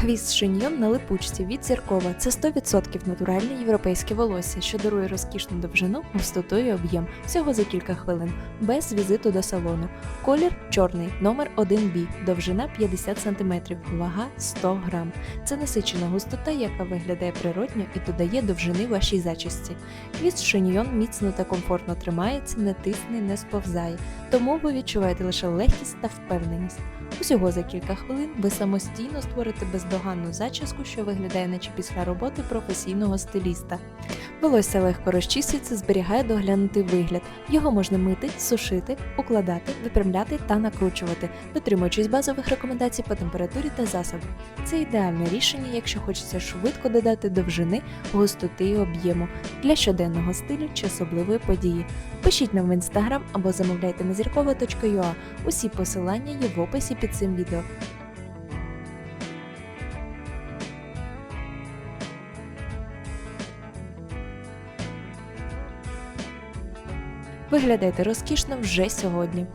Хвіст шиньйон на липучці від зіркова це 100% натуральне європейське волосся, що дарує розкішну довжину, густоту і об'єм всього за кілька хвилин, без візиту до салону. Колір чорний, номер 1B, довжина 50 см, вага 100 грам. Це насичена густота, яка виглядає природньо і додає довжини вашій зачісті. Хвіст шиньйон міцно та комфортно тримається, не тисне, не сповзає, тому ви відчуваєте лише легкість та впевненість. Усього за кілька хвилин ви самостійно створите бездоганну зачіску, що виглядає наче після роботи професійного стиліста. Волосся легко розчісується, зберігає доглянутий вигляд. Його можна мити, сушити, укладати, випрямляти та накручувати, дотримуючись базових рекомендацій по температурі та засобу. Це ідеальне рішення, якщо хочеться швидко додати довжини, густоти і об'єму для щоденного стилю чи особливої події. Пишіть нам в інстаграм або замовляйте на зіркова.ua. Усі посилання є в описі під цим відео. Виглядайте розкішно вже сьогодні.